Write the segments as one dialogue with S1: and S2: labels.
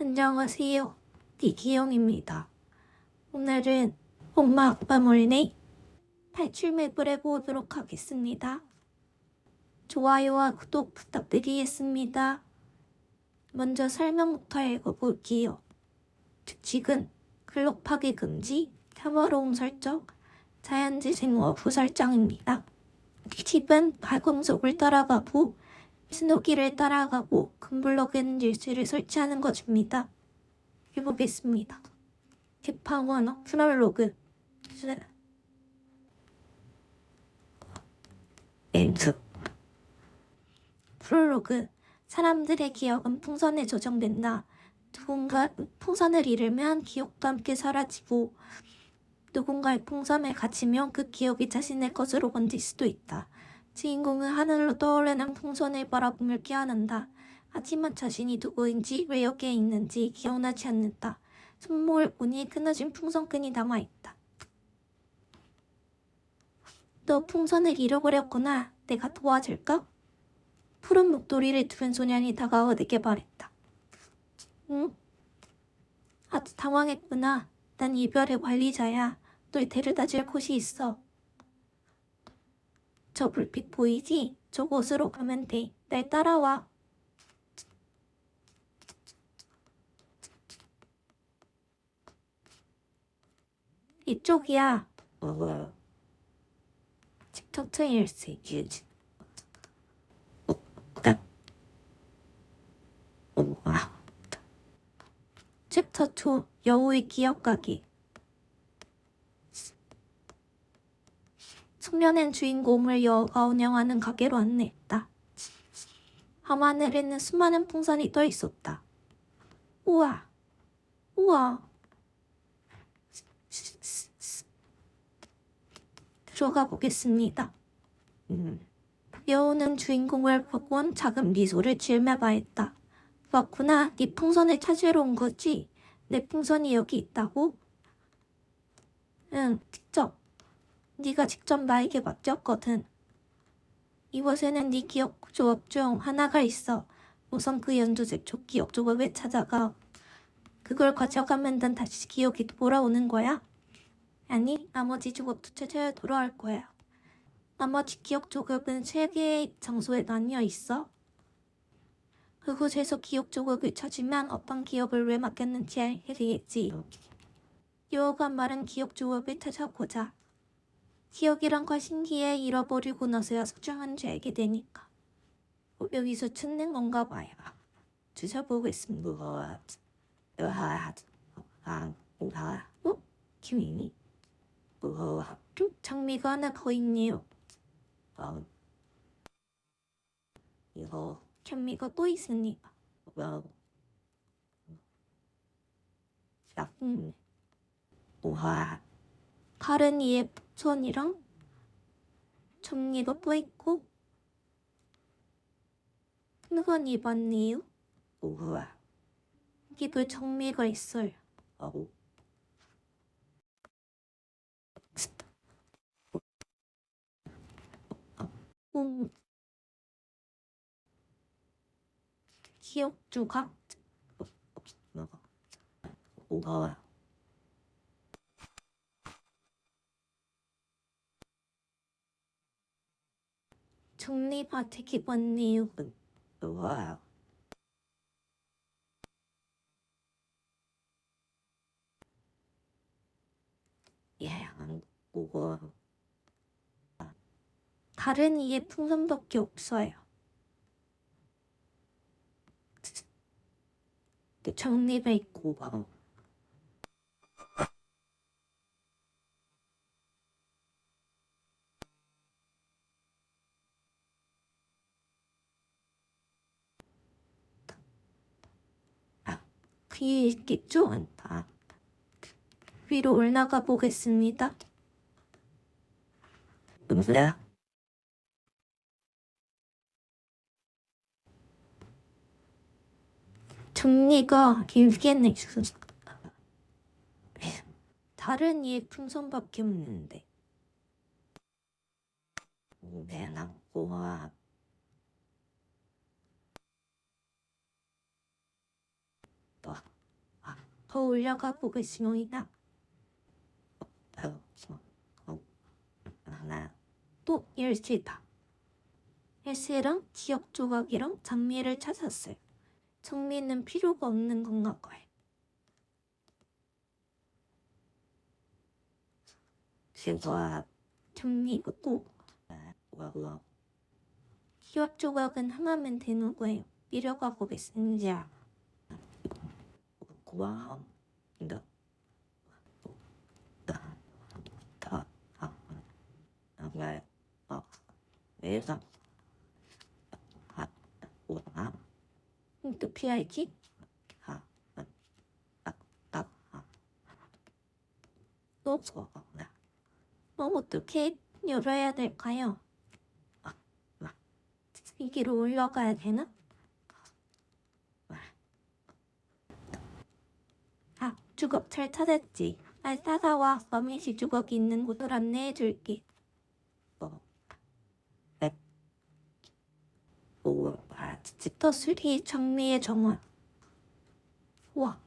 S1: 안녕하세요. 디기영입니다. 오늘은 엄마 아빠 몰래 탈출맵을 해보도록 하겠습니다. 좋아요와 구독 부탁드리겠습니다. 먼저 설명부터 읽어볼게요. 규칙은 클록 파괴 금지, 탐험로움 설정, 자연재생 어부 설정입니다. 팁은 발광석을 따라가고 스노기를 따라가고 금블럭에는 열쇠를 설치하는 것입니다. 해보겠습니다. 팁1 프롤로그 엔트 프롤로그 사람들의 기억은 풍선에 조정된다. 누군가 풍선을 잃으면 기억도 함께 사라지고 누군가의 풍선에 갇히면 그 기억이 자신의 것으로 번질 수도 있다. 주인공은 하늘로 떠오르는 풍선을 바라보며 깨어난다. 하지만 자신이 누구인지 왜 여기에 있는지 기억나지 않는다. 손목을 보니 끊어진 풍선끈이 남아있다. 너 풍선을 잃어버렸구나. 내가 도와줄까? 푸른 목도리를 두른 소년이 다가와 내게 말했다. 응? 아주 당황했구나. 난 이별의 관리자야. 널 데려다 줄 곳이 있어. 저 불빛 보이지? 저곳으로 가면 돼. 날 따라와. 이쪽이야. 어. 어, 나. 어, 아. 챕터 2 여우의 기억가기 청년은 주인공을 여우가 운영하는 가게로 안내했다. 밤하늘에는 수많은 풍선이 떠 있었다. 우와, 우와. 들어가 보겠습니다. 음. 여우는 주인공을 보곤 작은 미소를 지으며 말했다. 맞구나, 네 풍선을 찾으러 온 거지? 내 풍선이 여기 있다고? 응, 직접. 네가 직접 나에게 맡겼거든. 이곳에는 네 기억 조합 중 하나가 있어. 우선 그 연두색 조기억 조각을 찾아가. 그걸 가져가면 난 다시 기억이 돌아오는 거야? 아니, 나머지 조각도 찾아야 돌아올 거야. 나머지 기억 조각은 세 개의 장소에 나뉘어 있어. 그곳에서 기억 조각을 찾으면 어떤 기억을 왜 맡겼는지 알게 되겠지. 여우가 말한 기억 조각을 찾아보자. 기억이란 걸 신기해 잃어버리고 나서야 소중한 줄 알게 되니까. 어, 여기서 찾는 건가 봐요. 주셔보겠습니다. 어? 김인이? 좀 장미가 하나 더 있네요. 이거 장미가 또 있으니까. 음. 우와. 다른 이의 풍선이랑 점리가 또 있고 그건 입었네요. 우와. 여기도 정미가 있어요. 아고. 음. 기억 조각. 우와. 정리밭에 기본네요. 와. 예, 그거 다른 이의 풍선밖에 없어요. 정리배 있고 막. 귀에 있겠죠? 않다. 위로 올라가 보겠습니다. 누구야? 정리가 길게는 있어. 다른 이의 풍선밖에 없는데. 내랑 꼬아. 또 더 올려가 보겠습니다.
S2: 하나
S1: 또 열시다. 헬스랑 기억 조각이랑 장미를 찾았어요. 장미는 필요가 없는 건가 봐요. 또
S2: 와우
S1: 기억 조각은 하나면 되는 거예요. 내려가 보겠습니다.
S2: 고마워 너 더, 아, 정말, 어, 왜서, 아, 오나,
S1: 또 피하기?
S2: 아, 아, 아, 아,
S1: 또
S2: 소, 나,
S1: 뭐 어떻게 열어야 될까요?
S2: 아, 나.
S1: 여기로 올라가야 되나? 아, 주걱 잘 찾았지. 날 따라와. 범인시 주걱이 있는 곳을 안내해 줄게.
S2: 뭐, 백, 오, 아, 치,
S1: 더 수리 장미의 정원. 와.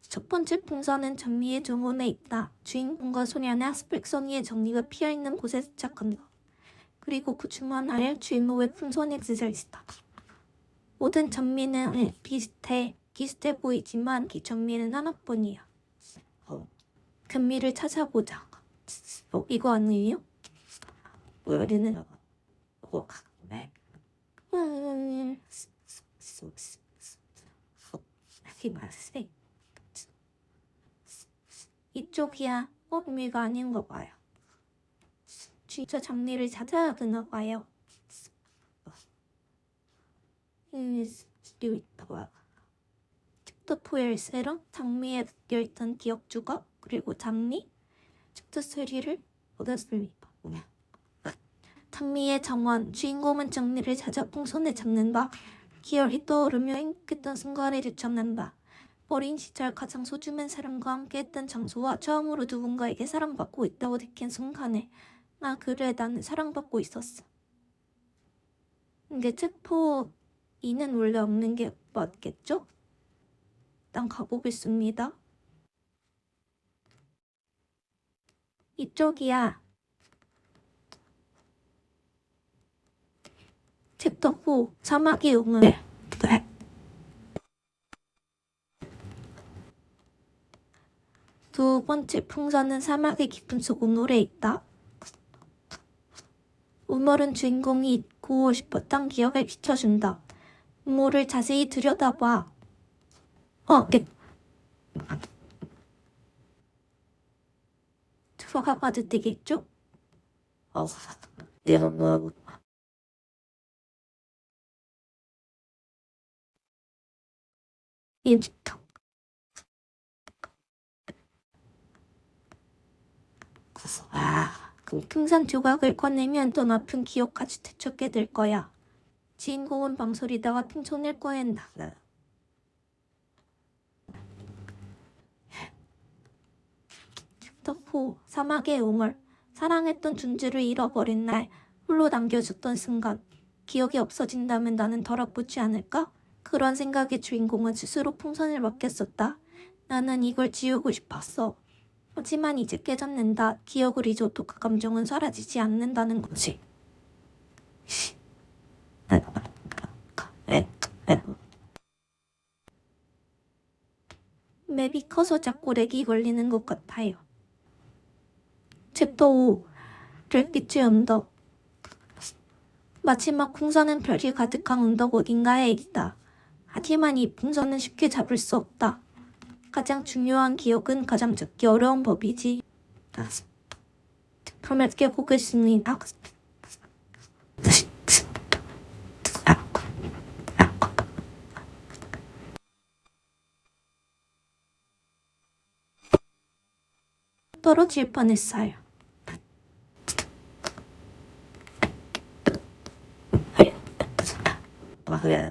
S1: 첫 번째 풍선은 장미의 정원에 있다. 주인공과 소년의 아스펙성이의 정리가 피어있는 곳에 도착한다. 그리고 그 주문 아래 주인공의 풍선에 쓰여 있다. 모든 장미는 비슷해. 비슷해 보이지만 그 장미는 하나뿐이야.
S2: 어,
S1: 금미를 찾아보자. 어, 이거 아니에요?
S2: 우리는, 오, 네, 수, 수,
S1: 히마세. 이쪽이야. 어, 의미가 아닌 거 봐요. 진짜 장미를 찾아야 되나 봐요. 음, 스티위 터와 틱토포열쇠랑 장미에 묶여있던 기억 주걱 그리고 장미 소리를 얻었습니다. 장미의 정원 주인공은 장미를 찾아 풍선에 잡는 바 기열이 떠오르며 행복했던 순간에 되찾는다. 어린 시절 가장 소중한 사람과 함께했던 장소와 처음으로 누군가에게 사랑받고 있다고 느낀 순간에 나 그래 나는 사랑받고 있었어. 이게 체포 이는 원래 없는 게 맞겠죠? 일단 가보겠습니다. 이쪽이야. 챕터 4 사막의 용은
S2: 네, 네,
S1: 두 번째 풍선은 사막의 깊은 속 우물에 있다. 우물은 주인공이 잊고 싶었던 기억을 비춰준다. 우물을 자세히 들여다봐. 어, 네. 들어가 봐도 되겠죠?
S2: 어, 내가 뭐,
S1: 인스터.
S2: 아,
S1: 그 풍선 조각을 꺼내면 더 나쁜 기억까지 되찾게 될 거야. 주인공은 망설이다가 핑촌을 꺼낸 덕후 사막의 우물 사랑했던 준주를 잃어버린 날 홀로 남겨졌던 순간 기억이 없어진다면 나는 덜 아프지 않을까? 그런 생각에 주인공은 스스로 풍선을 맡겼었다. 나는 이걸 지우고 싶었어. 하지만 이제 깨닫는다. 기억을 잊어도 그 감정은 사라지지 않는다는
S2: 에,
S1: 맵이 커서 자꾸 렉이 걸리는 것 같아요. 챕터 5 별빛의 언덕 마지막 풍선은 별이 가득한 언덕 어딘가에 있다. 하지만 이 풍선은 쉽게 잡을 수 없다. 가장 중요한 기억은 가장 잡기 어려운 법이지.
S2: 아,
S1: 그렇게 보겠습니다. 떨어질 뻔했어요.
S2: 뭐, 그래.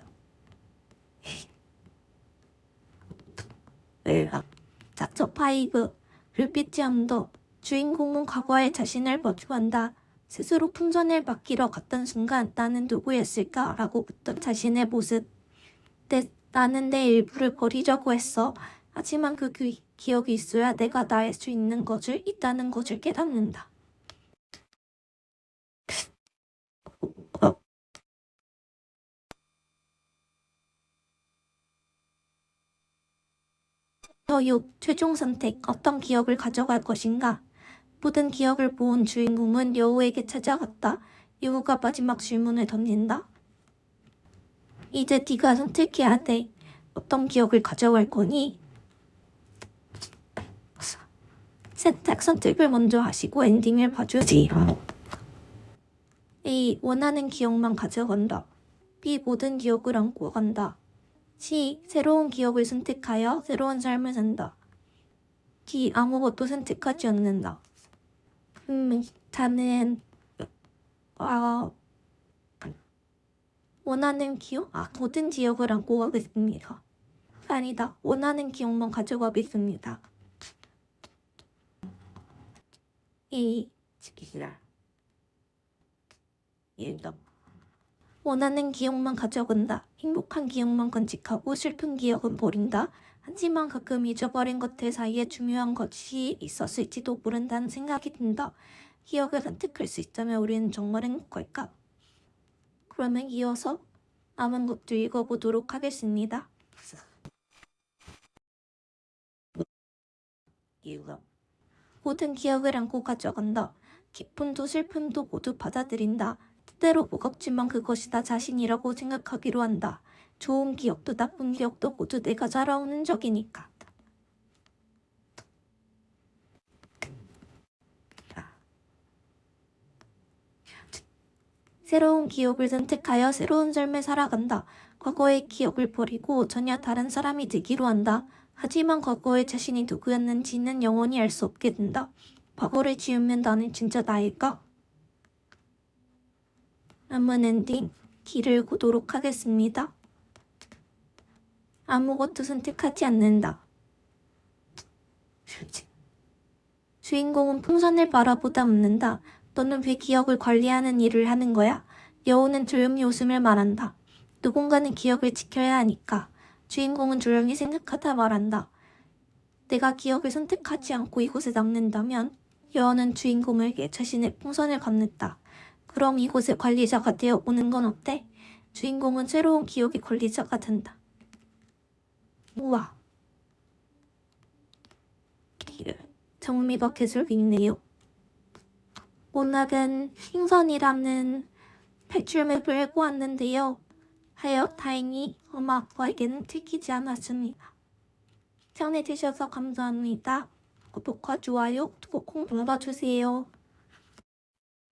S2: 에, 아,
S1: 챕터 5 불빛의 언덕 주인공은 과거의 자신을 버추한다. 스스로 풍선을 맡기러 갔던 순간 나는 누구였을까? 라고 묻던 자신의 모습. 내, 나는 내 일부를 버리려고 했어. 하지만 그 기, 기억이 있어야 내가 나일 수 있는 것을 있다는 것을 깨닫는다. 저육 최종 선택 어떤 기억을 가져갈 것인가? 모든 기억을 모은 주인공은 여우에게 찾아갔다. 여우가 마지막 질문을 던진다. 이제 네가 선택해야 돼. 어떤 기억을 가져갈 거니? 선택 선택을 먼저 하시고 엔딩을 봐주지. A. 원하는 기억만 가져간다. B. 모든 기억을 안고 간다. C. 새로운 기억을 선택하여 새로운 삶을 산다. D. 아무것도 선택하지 않는다. 음, 저는 아 원하는 기억? 아, 모든 기억을 안고 가겠습니다. 아니다. 원하는 기억만 가져가겠습니다. 이
S2: 지키시라. 일동.
S1: 원하는 기억만 가져간다. 행복한 기억만 간직하고 슬픈 기억은 버린다. 하지만 가끔 잊어버린 것들 사이에 중요한 것이 있었을지도 모른다는 생각이 든다. 기억을 선택할 수 있다면 우리는 정말 행복할까? 그러면 이어서 남은 것도 읽어보도록 하겠습니다. 모든 기억을 안고 가져간다. 기쁨도 슬픔도 모두 받아들인다. 때때로 무겁지만 그것이 다 자신이라고 생각하기로 한다. 좋은 기억도 나쁜 기억도 모두 내가 자라오는 적이니까. 새로운 기억을 선택하여 새로운 삶을 살아간다. 과거의 기억을 버리고 전혀 다른 사람이 되기로 한다. 하지만 과거의 자신이 누구였는지는 영원히 알 수 없게 된다. 과거를 지우면 나는 진짜 나일까? 남은 엔딩 길을 고도록 하겠습니다. 아무것도 선택하지 않는다. 주인공은 풍선을 바라보다 웃는다. 너는 왜 기억을 관리하는 일을 하는 거야? 여우는 조용히 웃으며 말한다. 누군가는 기억을 지켜야 하니까. 주인공은 조용히 생각하다 말한다. 내가 기억을 선택하지 않고 이곳에 남는다면 여우는 주인공에게 자신의 풍선을 건넸다. 그럼 이곳의 관리자가 되어 보는 건 어때? 주인공은 새로운 기억의 관리자가 된다. 우와,
S2: 길.
S1: 정미가 계속 읽네요. 오늘은 생선이라는 배출맵을 읽고 왔는데요. 하여 다행히 엄마 아빠에게는 들키지 않았습니다. 시청해주셔서 감사합니다. 구독과 좋아요 꼭 눌러주세요.